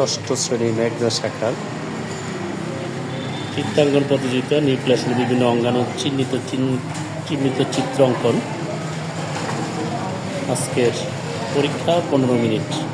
ষষ্ঠ শ্রেণি মেঘনা শাখার চিত্রাঙ্কন প্রতিযোগিতা নিউক্লিয়াসের বিভিন্ন অঙ্গাণু চিহ্নিত চিহ্ন- চিহ্নিত চিত্র অঙ্কন আজকের পরীক্ষা পনেরো মিনিট।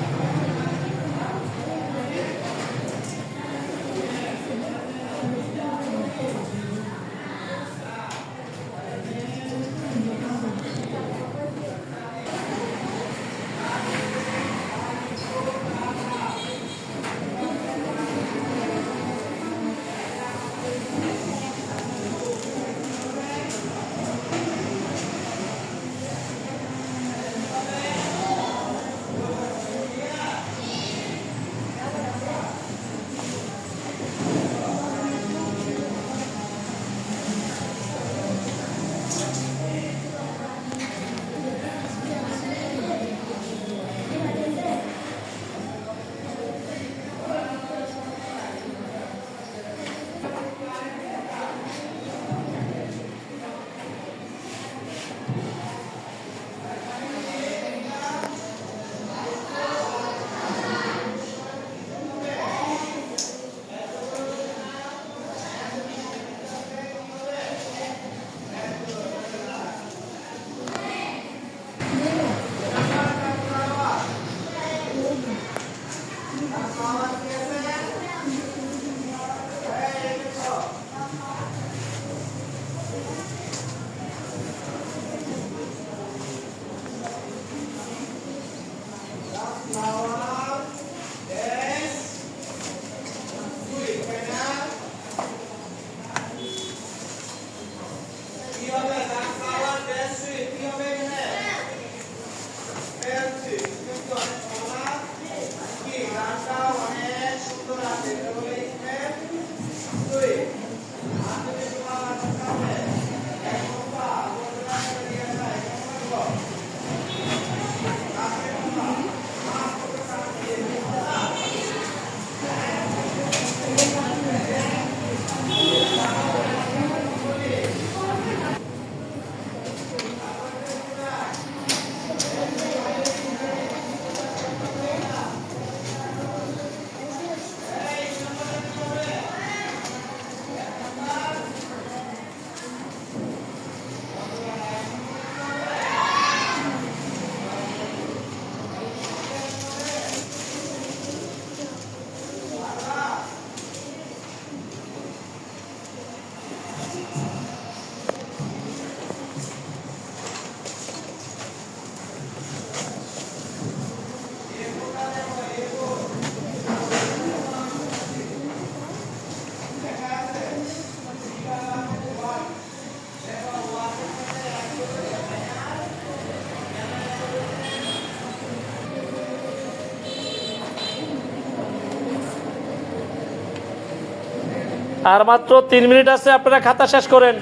আর মাত্র তিন মিনিট আছে আপনারা খাতা শেষ করেন।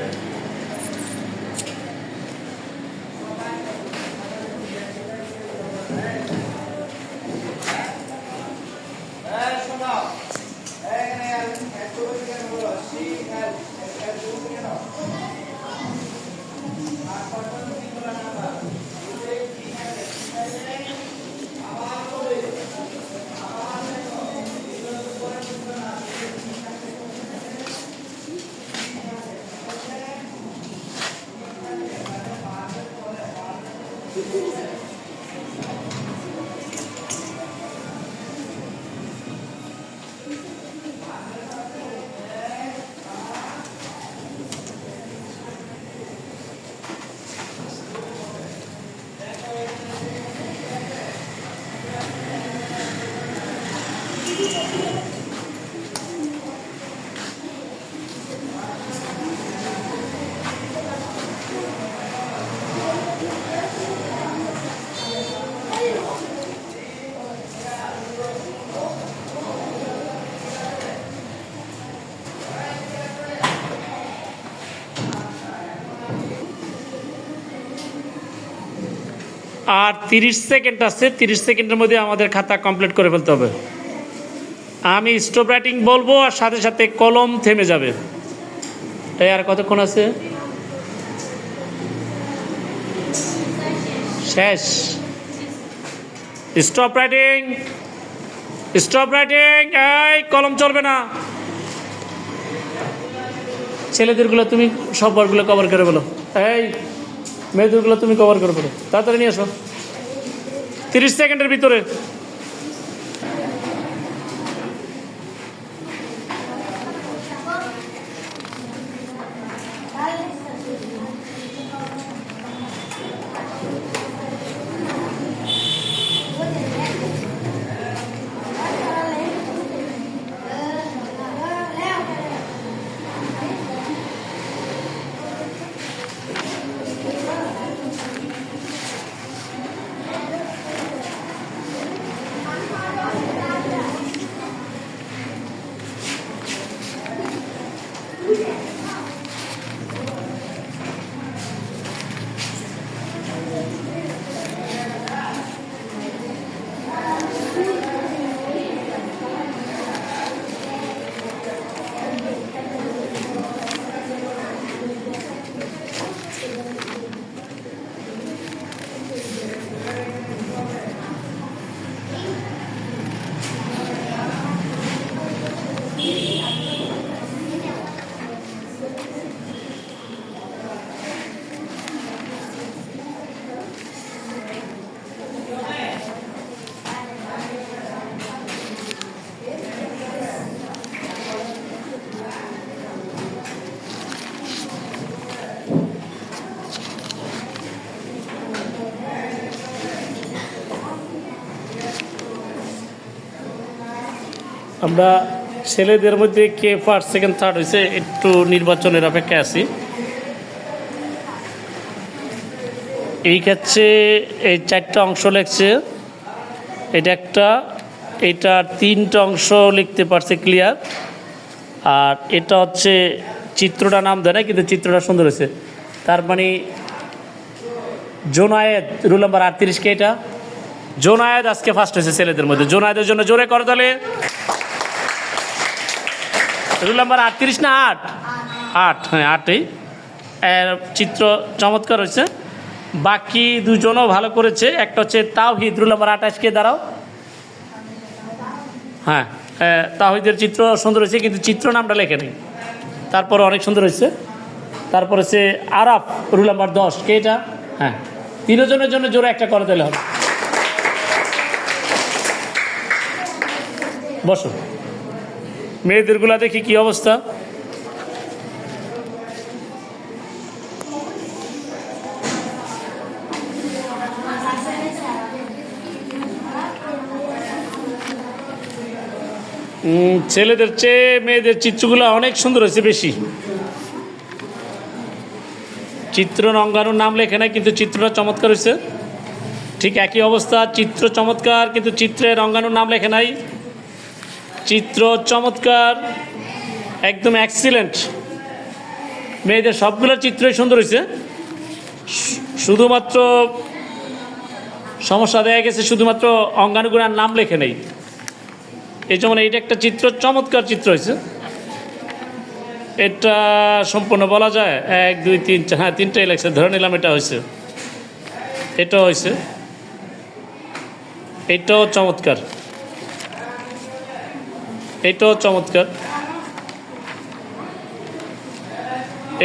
আর তিরিশ সেকেন্ড আছে, তিরিশ সেকেন্ডের মধ্যে আমাদের খাতা কমপ্লিট করে ফেলতে হবে। আমি স্টপ রাইটিং বলব আর সাথে সাথে কলম থেমে যাবে। এই আর কতক্ষণ আছে? শেষ। স্টপ রাইটিং স্টপ রাইটিং এই কলম চলবে না। ছেলেদেরগুলো তুমি সব বারগুলো কভার করে বলো। এই মেয়েদেরগুলো তুমি কভার করে ফেলো। তাড়াতাড়ি নিয়ে আসো তিরিশ সেকেন্ডের ভিতরে। আমরা ছেলেদের মধ্যে কে ফার্স্ট সেকেন্ড থার্ড হয়েছে একটু নির্বাচনের অপেক্ষায় আছি। এই ক্ষেত্রে এই চারটা অংশ লেখছে। এটা একটা, এটা তিনটা অংশ লিখতে পারছে ক্লিয়ার আর এটা হচ্ছে চিত্রটা নাম দেয় না কিন্তু চিত্রটা সুন্দর হয়েছে তার মানে জোনায়েদ, রুল নাম্বার আটত্রিশকে এটা? জোনায়েদ আজকে ফার্স্ট হয়েছে ছেলেদের মধ্যে। জোনায়েদের জন্য জোরে করে তাহলে। রুল নাম্বার আটত্রিশ না আট? আট হ্যাঁ আটই। চিত্র চমৎকার হয়েছে। বাকি দুজনও ভালো করেছে। একটা হচ্ছে তাওহিদ রুল নাম্বার আঠাশকে দাঁড়াও। হ্যাঁ এ, তাওহিদের চিত্র সুন্দর হয়েছে কিন্তু চিত্র নামটা লেখে নেই। তারপর অনেক সুন্দর হয়েছে। তারপর হচ্ছে আরাফ রুল নাম্বার দশ। কে এটা? হ্যাঁ তিনজনের জন্য জোরে একটা করে দিলে হবে। বসো। মেয়েদেরগুলা দেখি কি অবস্থা? ছেলেদের চেয়ে মেয়েদের চিত্রগুলো অনেক সুন্দর হয়েছে বেশি। চিত্র রঙ্গানুর নাম লেখে নাই, কিন্তু চিত্রটা চমৎকার হয়েছে। ঠিক একই অবস্থা, চিত্র চমৎকার, কিন্তু চিত্রে রঙ্গানুর নাম লেখে নাই। চিত্র চমৎকার, একদম অ্যাক্সিলেন্ট মেয়েদের সবগুলো চিত্রই সুন্দর হয়েছে। শুধুমাত্র সমস্যা দেখা গেছে, শুধুমাত্র অঙ্গানুগুণার নাম লেখে নেই। এই যেমন এইটা একটা চিত্র, চমৎকার চিত্র হয়েছে। এটা সম্পূর্ণ বলা যায়, এক, দুই, তিন, চার হ্যাঁ তিনটাই লাগছে ধরে নিলাম এটা হয়েছে। এটাও হয়েছে। এটাও চমৎকার। এটাও চমৎকার।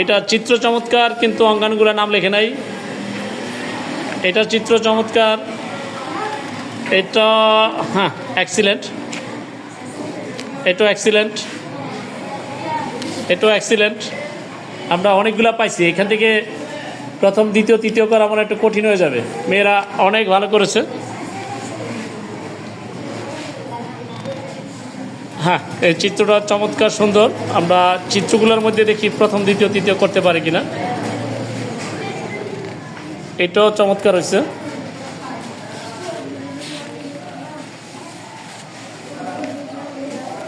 এটা চিত্র চমৎকার, কিন্তু অঙ্গানগুলোর নাম লেখে নাই। এটা চিত্র চমৎকার। এটা হ্যাঁ অ্যাক্সিলেন্ট এটাও অ্যাক্সিলেন্ট এটাও অ্যাক্সিলেন্ট আমরা অনেকগুলা পাইছি। এখান থেকে প্রথম, দ্বিতীয়, তৃতীয় করা আমার একটু কঠিন হয়ে যাবে। মেয়েরা অনেক ভালো করেছে। হ্যাঁ এই চিত্রটা চমৎকার সুন্দর। আমরা চিত্রগুলোর মধ্যে দেখি প্রথম, দ্বিতীয়, তৃতীয় করতে পারি কিনা। এটাও চমৎকার হয়েছে।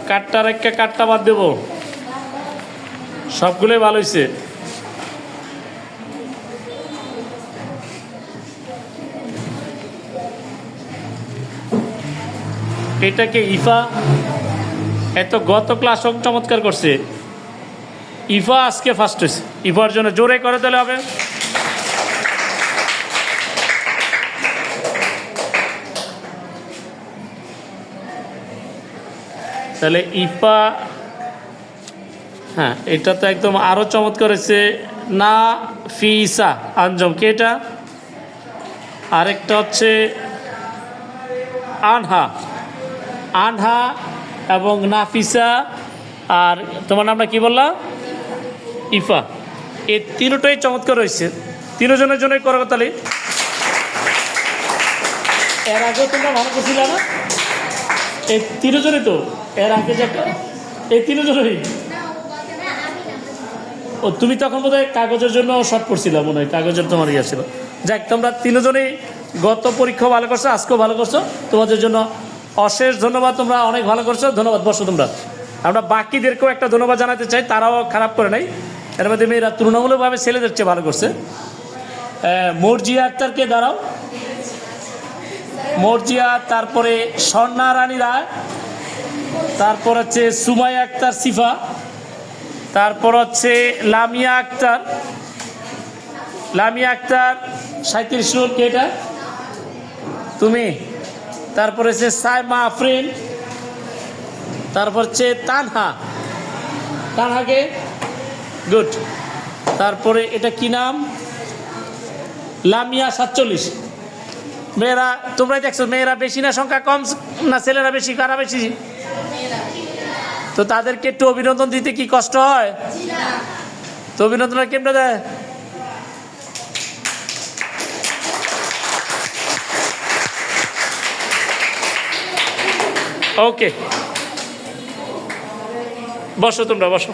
কাঠটা রেখে কাঠটা বাদ দেবো। সবগুলোই ভালো হয়েছে। এটাকে ইফা এত গত ক্লাস চমৎকার করছে। ইফা আজকে ফার্স্ট হয়েছে। ইফার জন্য জোরে করে দিলে হবে। তাহলে ইফা হ্যাঁ এটা তো একদম আরও চমৎকার হয়েছে। না ফিসা আঞ্জম কে এটা? আরেকটা হচ্ছে আনহা। আনহা এবং নাফিসা আর তোমার নামটা কি বললা? ইফা। এই তিনটাই চমৎকার রয়েছে তিনজনের জন্যই করো তাহলে। এর আগেও তোমরা ভালো করছিলে না? এই তিনজনই তো। এর আগে যে এই তিনজনেরই ও, তুমি তখন বোধ কাগজের জন্য শর্ট পড়ছিল মনে হয়। কাগজের তোমার ইয়ে ছিল। যাক, তোমরা তিনজনেই গত পরীক্ষা ভালো করছ, আজকেও ভালো করছ। তোমাদের জন্য অশেষ ধন্যবাদ তোমরা, অনেক ভালো করছ, ধন্যবাদ বসো তোমরা। আমরা বাকিদেরকেও একটা ধন্যবাদ জানাতে চাই, তারাও খারাপ করে নাই। এর মধ্যে মেয়েরা তুলনামূলকভাবে ছেলেদের চেয়ে ভালো করছে। মর্জিয়া আক্তারকে দাঁড়াও। মর্জিয়া, তারপরে স্বর্ণা রানী রায় তারপর হচ্ছে সুমাই আক্তার, সিফা। তারপর হচ্ছে লামিয়া আক্তার। লামিয়া আক্তার সাঁত্রিশ কে এটা? তুমি? তারপর হচ্ছে সাইমা আফরিন তারপর হচ্ছে তানহা। তানহাকে গুড। তারপরে এটা কি নাম? লামিয়া সাতচল্লিশ। মেয়েরা তোমরাই দেখছ মেয়েরা বেশি না সংখ্যা কম না ছেলেরা বেশি কারা বেশি? তো তাদেরকে একটু অভিনন্দন দিতে কি কষ্ট হয়? তো অভিনন্দন কেমনে দেয়? ওকে বসো তোমরা বসো।